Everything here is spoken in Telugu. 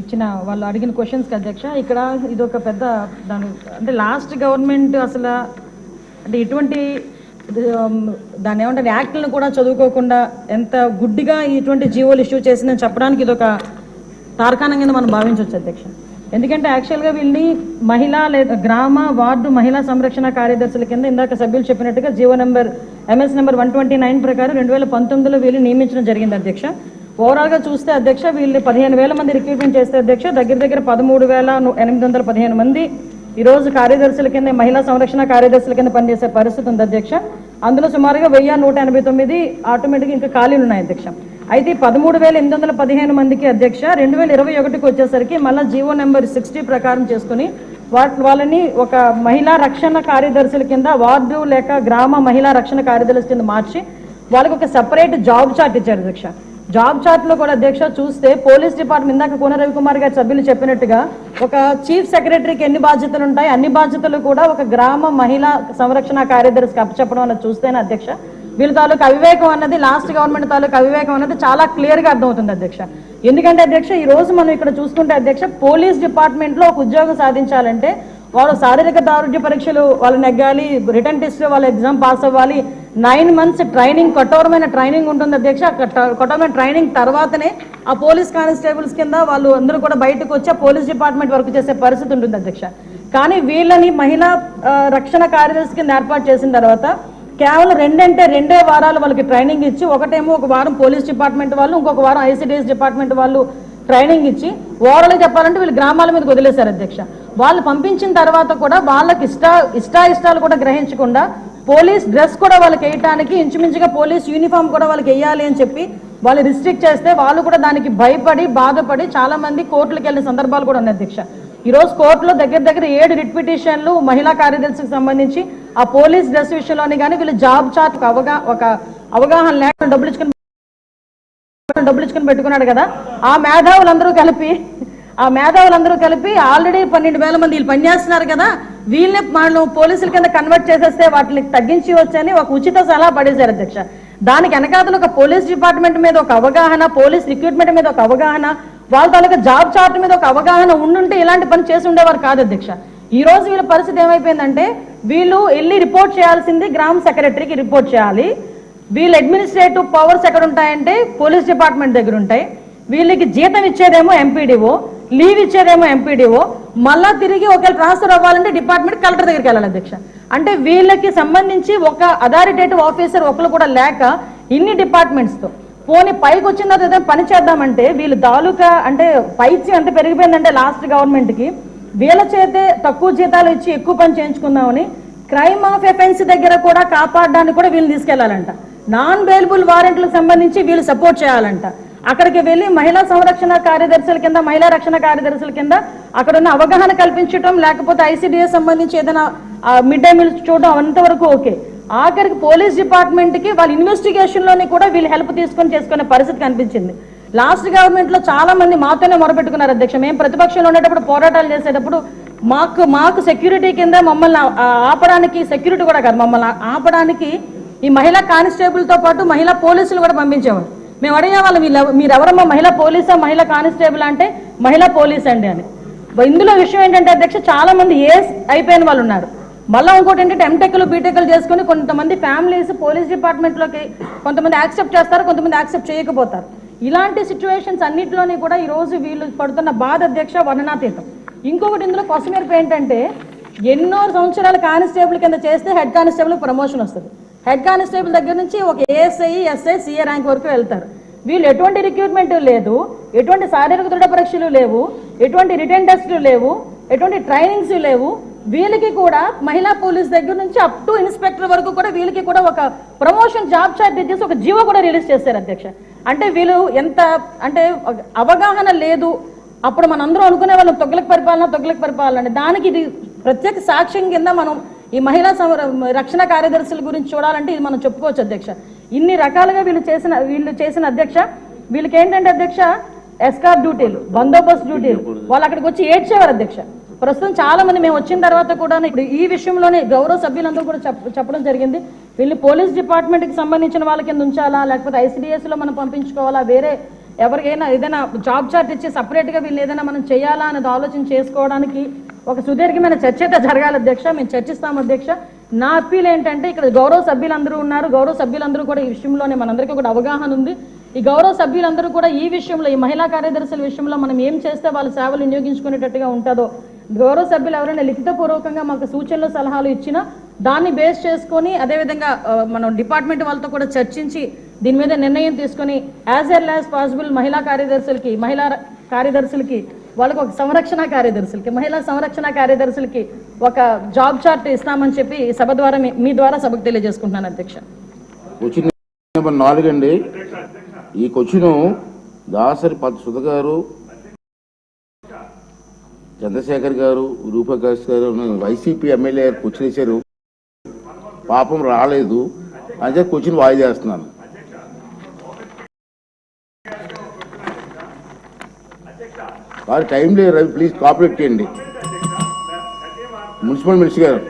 ఇచ్చిన వాళ్ళు అడిగిన క్వశ్చన్స్కి అధ్యక్ష ఇక్కడ ఇది ఒక పెద్ద దాని అంటే లాస్ట్ గవర్నమెంట్ అసలు అంటే ఇటువంటి దాని దాన్ని ఏమంటారు యాక్ట్లను కూడా చదువుకోకుండా ఎంత గుడ్డిగా ఇటువంటి జీవోలు ఇష్యూ చేసిందని చెప్పడానికి ఇది ఒక తార్కాణం కింద మనం భావించవచ్చు అధ్యక్ష. ఎందుకంటే యాక్చువల్గా వీళ్ళని మహిళా లేదా గ్రామ వార్డు మహిళా సంరక్షణ కార్యదర్శుల కింద ఇందాక సభ్యులు చెప్పినట్టుగా G O number M S number one twenty nine ప్రకారం రెండు వేల పంతొమ్మిదిలో వీళ్ళు నియమించడం జరిగింది అధ్యక్ష. ఓవరాల్గా చూస్తే అధ్యక్ష వీళ్ళు పదిహేను వేల మంది రిక్రూట్మెంట్ చేస్తే అధ్యక్ష దగ్గర దగ్గర పదమూడు వేల ఎనిమిది వందల పదిహేను మంది. ఈ రోజు కార్యదర్శుల కింద మహిళా సంరక్షణ కార్యదర్శుల కింద పనిచేసే పరిస్థితి ఉంది అధ్యక్ష. అందులో సుమారుగా వెయ్యి నూట ఎనభై తొమ్మిది ఆటోమేటిక్గా ఇంకా ఖాళీలు ఉన్నాయి అధ్యక్ష. అయితే పదమూడు వేల ఎనిమిది వందల పదిహేను మందికి అధ్యక్ష రెండు వేల ఇరవై ఒకటికి వచ్చేసరికి మళ్ళీ జీవో నెంబర్ సిక్స్టీ ప్రకారం చేసుకుని వాళ్ళని ఒక మహిళా రక్షణ కార్యదర్శుల కింద వార్డు లేక గ్రామ మహిళా రక్షణ కార్యదర్శి కింద మార్చి వాళ్ళకి ఒక సెపరేట్ జాబ్ చార్ట్ ఇచ్చారు అధ్యక్ష. జాబ్ చార్ట్లో కూడా అధ్యక్ష చూస్తే పోలీస్ డిపార్ట్మెంట్ ఇందాక కోన రవికుమార్ గారి సభ్యులు చెప్పినట్టుగా ఒక చీఫ్ సెక్రటరీకి ఎన్ని బాధ్యతలు ఉంటాయి? అన్ని బాధ్యతలు కూడా ఒక గ్రామ మహిళా సంరక్షణ కార్యదర్శికి అప్పచెప్పడం అన్నది చూస్తేనే అధ్యక్ష. వీళ్ళ తాలూకు అవివేకం అన్నది లాస్ట్ గవర్నమెంట్ తాలూకు అవివేకం అన్నది చాలా క్లియర్గా అర్థమవుతుంది అధ్యక్ష. ఎందుకంటే అధ్యక్ష ఈ రోజు మనం ఇక్కడ చూసుకుంటే అధ్యక్ష పోలీస్ డిపార్ట్మెంట్లో ఒక ఉద్యోగం సాధించాలంటే వాళ్ళు శారీరక దారుఢ్య పరీక్షలు వాళ్ళు నెగ్గాలి రిటర్న్ టెస్ట్ వాళ్ళు ఎగ్జామ్ పాస్ అవ్వాలి నైన్ మంత్స్ ట్రైనింగ్ కఠోరమైన ట్రైనింగ్ ఉంటుంది అధ్యక్ష. కఠోరమైన ట్రైనింగ్ తర్వాతనే ఆ పోలీస్ కానిస్టేబుల్స్ కింద వాళ్ళు అందరూ కూడా బయటకు వచ్చి పోలీస్ డిపార్ట్మెంట్ వర్క్ చేసే పరిస్థితి ఉంటుంది అధ్యక్ష. కానీ వీళ్ళని మహిళా రక్షణ కార్యదర్శి కింద ఏర్పాటు చేసిన తర్వాత కేవలం రెండంటే రెండే వారాలు వాళ్ళకి ట్రైనింగ్ ఇచ్చి ఒకటేమో ఒక వారం పోలీస్ డిపార్ట్మెంట్ వాళ్ళు ఇంకొక వారం ఐసీడీఎస్ డిపార్ట్మెంట్ వాళ్ళు ట్రైనింగ్ ఇచ్చి ఓవరాల్ చెప్పాలంటే వీళ్ళు గ్రామాల మీద వదిలేశారు అధ్యక్ష. వాళ్ళు పంపించిన తర్వాత కూడా వాళ్ళకి ఇష్ట ఇష్టాయిష్టాలు కూడా గ్రహించకుండా పోలీస్ డ్రెస్ కూడా వాళ్ళకి వేయటానికి ఇంచుమించుగా పోలీస్ యూనిఫామ్ కూడా వాళ్ళకి వేయాలి అని చెప్పి వాళ్ళు రిస్ట్రిక్ట్ చేస్తే వాళ్ళు కూడా దానికి భయపడి బాధపడి చాలా మంది కోర్టులకు వెళ్ళిన సందర్భాలు కూడా ఉన్నాయి అధ్యక్ష. ఈరోజు కోర్టులో దగ్గర దగ్గర ఏడు రిట్ పిటిషన్లు మహిళా కార్యదర్శికి సంబంధించి ఆ పోలీస్ డ్రెస్ విషయంలోని కానీ వీళ్ళు జాబ్ చార్ట్ ఒక అవగా ఒక అవగాహన లేకుండా డబ్బులు ఇచ్చుకుని డబ్బులు ఇచ్చుకుని పెట్టుకున్నాడు కదా. ఆ మేధావులందరూ కలిపి ఆ మేధావులందరూ కలిపి ఆల్రెడీ పన్నెండు వేల మంది వీళ్ళు పనిచేస్తున్నారు కదా. వీళ్ళని మనం పోలీసుల కింద కన్వర్ట్ చేసేస్తే వాటిని తగ్గించి వచ్చని ఒక ఉచిత సలహా పడేశారు అధ్యక్ష. దానికి వెనకాతలు ఒక పోలీస్ డిపార్ట్మెంట్ మీద ఒక అవగాహన పోలీస్ రిక్రూట్మెంట్ మీద ఒక అవగాహన వాళ్ళ తాలూకా జాబ్ చార్ట్ మీద ఒక అవగాహన ఉండుంటే ఇలాంటి పని చేసి ఉండేవారు కాదు అధ్యక్ష. ఈ రోజు వీళ్ళ పరిస్థితి ఏమైపోయిందంటే వీళ్ళు వెళ్ళి రిపోర్ట్ చేయాల్సింది గ్రామ సెక్రటరీకి రిపోర్ట్ చేయాలి. వీళ్ళ అడ్మినిస్ట్రేటివ్ పవర్స్ ఎక్కడ ఉంటాయంటే పోలీస్ డిపార్ట్మెంట్ దగ్గర ఉంటాయి వీళ్ళకి జీతం ఇచ్చేదేమో ఎంపీడీఓ లీవ్ ఇచ్చేదేమో ఎంపీడీఓ. మళ్ళా తిరిగి ఒకవేళ ట్రాన్స్ఫర్ అవ్వాలంటే డిపార్ట్మెంట్ కలెక్టర్ దగ్గరికి వెళ్ళాలి అధ్యక్ష. అంటే వీళ్ళకి సంబంధించి ఒక అథారిటేటివ్ ఆఫీసర్ ఒకరు కూడా లేక ఇన్ని డిపార్ట్మెంట్స్తో. పోనీ పైకి వచ్చిన తర్వాత ఏదైనా పని చేద్దామంటే వీళ్ళు తాలూకా అంటే పైచి ఎంత పెరిగిపోయిందంటే లాస్ట్ గవర్నమెంట్కి వీళ్ళ చేతే తక్కువ జీతాలు ఇచ్చి ఎక్కువ పని చేయించుకుందామని క్రైమ్ ఆఫ్ ఎఫెన్స్ దగ్గర కూడా కాపాడడానికి కూడా వీళ్ళు తీసుకెళ్ళాలంట. నాన్ బెయిలబుల్ వారెంట్లకు సంబంధించి వీళ్ళు సపోర్ట్ చేయాలంట. అక్కడికి వెళ్ళి మహిళా సంరక్షణ కార్యదర్శుల కింద మహిళా రక్షణ కార్యదర్శుల కింద అక్కడ ఉన్న అవగాహన కల్పించడం లేకపోతే ఐసీడీఎస్ సంబంధించి ఏదైనా మిడ్ డే మీల్స్ చూడడం అంతవరకు ఓకే. ఆఖరికి పోలీస్ డిపార్ట్మెంట్కి వాళ్ళ ఇన్వెస్టిగేషన్లోని కూడా వీళ్ళు హెల్ప్ తీసుకొని చేసుకునే పరిస్థితి కనిపించింది. లాస్ట్ గవర్నమెంట్లో చాలా మంది మాతోనే మొరపెట్టుకున్నారు అధ్యక్ష. మేము ప్రతిపక్షంలో ఉండేటప్పుడు పోరాటాలు చేసేటప్పుడు మాకు మాకు సెక్యూరిటీ కింద మమ్మల్ని ఆపడానికి సెక్యూరిటీ కూడా కాదు. మమ్మల్ని ఆపడానికి ఈ మహిళా కానిస్టేబుల్తో పాటు మహిళా పోలీసులు కూడా పంపించేవారు. మేము అడిగిన వాళ్ళు మీరు ఎవరమ్మా మహిళా పోలీసా? మహిళా కానిస్టేబుల్? అంటే మహిళా పోలీస్ అండి అని. ఇందులో విషయం ఏంటంటే అధ్యక్ష చాలా మంది ఏస్ అయిపోయిన వాళ్ళు ఉన్నారు. మళ్ళీ ఇంకోటి ఏంటంటే ఎంటెక్లు బీటెక్లు చేసుకుని కొంతమంది ఫ్యామిలీస్ పోలీస్ డిపార్ట్మెంట్లోకి కొంతమంది యాక్సెప్ట్ చేస్తారు కొంతమంది యాక్సెప్ట్ చేయకపోతారు. ఇలాంటి సిచ్యువేషన్స్ అన్నింటిలోని కూడా ఈరోజు వీళ్ళు పడుతున్న బాధ అధ్యక్ష వర్ణనాతీతం. ఇంకొకటి ఇందులో కొసమెరుపు ఏంటంటే ఎన్నో సంవత్సరాలు కానిస్టేబుల్ కింద చేస్తే హెడ్ కానిస్టేబుల్ ప్రమోషన్ వస్తుంది. హెడ్ కానిస్టేబుల్ దగ్గర నుంచి ఒక ఏఎస్ఐ ఎస్ఐ సిఏ ర్యాంక్ వరకు వెళ్తారు. వీళ్ళు ఎటువంటి రిక్రూట్మెంట్ లేదు ఎటువంటి శారీరక దృఢ పరీక్షలు లేవు ఎటువంటి రిటర్న్ టెస్టులు లేవు ఎటువంటి ట్రైనింగ్స్ లేవు. వీళ్ళకి కూడా మహిళా పోలీస్ దగ్గర నుంచి అప్ టు ఇన్స్పెక్టర్ వరకు కూడా వీళ్ళకి కూడా ఒక ప్రమోషన్ జాబ్ చార్ట్ ఇచ్చేసి ఒక జీవో కూడా రిలీజ్ చేశారు అధ్యక్ష. అంటే వీళ్ళు ఎంత అంటే అవగాహన లేదు. అప్పుడు మనందరం అనుకునే వాళ్ళం తొగ్గులకు పరిపాలన తొగ్గులకు పరిపాలన అని. దానికి ఇది ప్రత్యేక సాక్ష్యం కింద మనం ఈ మహిళా రక్షణ కార్యదర్శుల గురించి చూడాలంటే ఇది మనం చెప్పుకోవచ్చు అధ్యక్ష. ఇన్ని రకాలుగా వీళ్ళు చేసిన వీళ్ళు చేసిన అధ్యక్ష వీళ్ళకి ఏంటంటే అధ్యక్ష ఎస్కార్ డ్యూటీలు బందోబస్తు డ్యూటీలు. వాళ్ళు అక్కడికి వచ్చి ఏడ్చేవారు అధ్యక్ష. ప్రస్తుతం చాలా మంది మేము వచ్చిన తర్వాత కూడా ఇప్పుడు ఈ విషయంలోనే గౌరవ సభ్యులందరూ కూడా చెప్పడం జరిగింది. వీళ్ళు పోలీస్ డిపార్ట్మెంట్కి సంబంధించిన వాళ్ళ కింద ఉంచాలా లేకపోతే ఐసీడీఎస్లో మనం పంపించుకోవాలా వేరే ఎవరికైనా ఏదైనా జాబ్ చార్ట్ ఇచ్చి సపరేట్గా వీళ్ళు ఏదైనా మనం చేయాలా అనేది ఆలోచన చేసుకోవడానికి ఒక సుదీర్ఘమైన చర్చ అయితే జరగాలి అధ్యక్ష మేము చర్చిస్తాం అధ్యక్ష. నా అప్పీల్ ఏంటంటే ఇక్కడ గౌరవ సభ్యులందరూ ఉన్నారు. గౌరవ సభ్యులందరూ కూడా ఈ విషయంలోనే మనందరికీ కూడా అవగాహన ఉంది. ఈ గౌరవ సభ్యులందరూ కూడా ఈ విషయంలో ఈ మహిళా కార్యదర్శుల విషయంలో మనం ఏం చేస్తే వాళ్ళ సేవలు వినియోగించుకునేటట్టుగా ఉంటుందో గౌరవ సభ్యులు ఎవరైనా లిఖితపూర్వకంగా మాకు సూచనలు సలహాలు ఇచ్చినా దాన్ని బేస్ చేసుకొని అదేవిధంగా మనం డిపార్ట్మెంట్ వాళ్ళతో కూడా చర్చించి దీని మీద నిర్ణయం తీసుకొని యాజ్ ఎల్ యాజ్ పాసిబుల్ మహిళా కార్యదర్శులకి మహిళా కార్యదర్శులకి వాళ్ళకి ఒక సంరక్షణ కార్యదర్శులకి మహిళా సంరక్షణ కార్యదర్శులకి ఒక జాబ్ చార్ట్ ఇస్తామని చెప్పి సభ ద్వారా మీ- మీ ద్వారా సభకు తెలియజేసుకుంటున్నాను అధ్యక్ష. క్వశ్చన్ నెంబర్ నాలుగు అండి ఈ క్వశ్చన్ దాసరి పద్ సుధ గారు చంద్రశేఖర్ గారు రూపకాష్ గారు వైసీపీ ఎమ్మెల్యే గారు క్వశ్చన్ ఇచ్చారు పాపం రాలేదు. అంటే క్వశ్చన్ వాయిదా చేస్తున్నాను టైం లేదు రవి ప్లీజ్ కోఆపరేట్ చేయండి. మున్సిపల్ మినిస్టర్ గారు.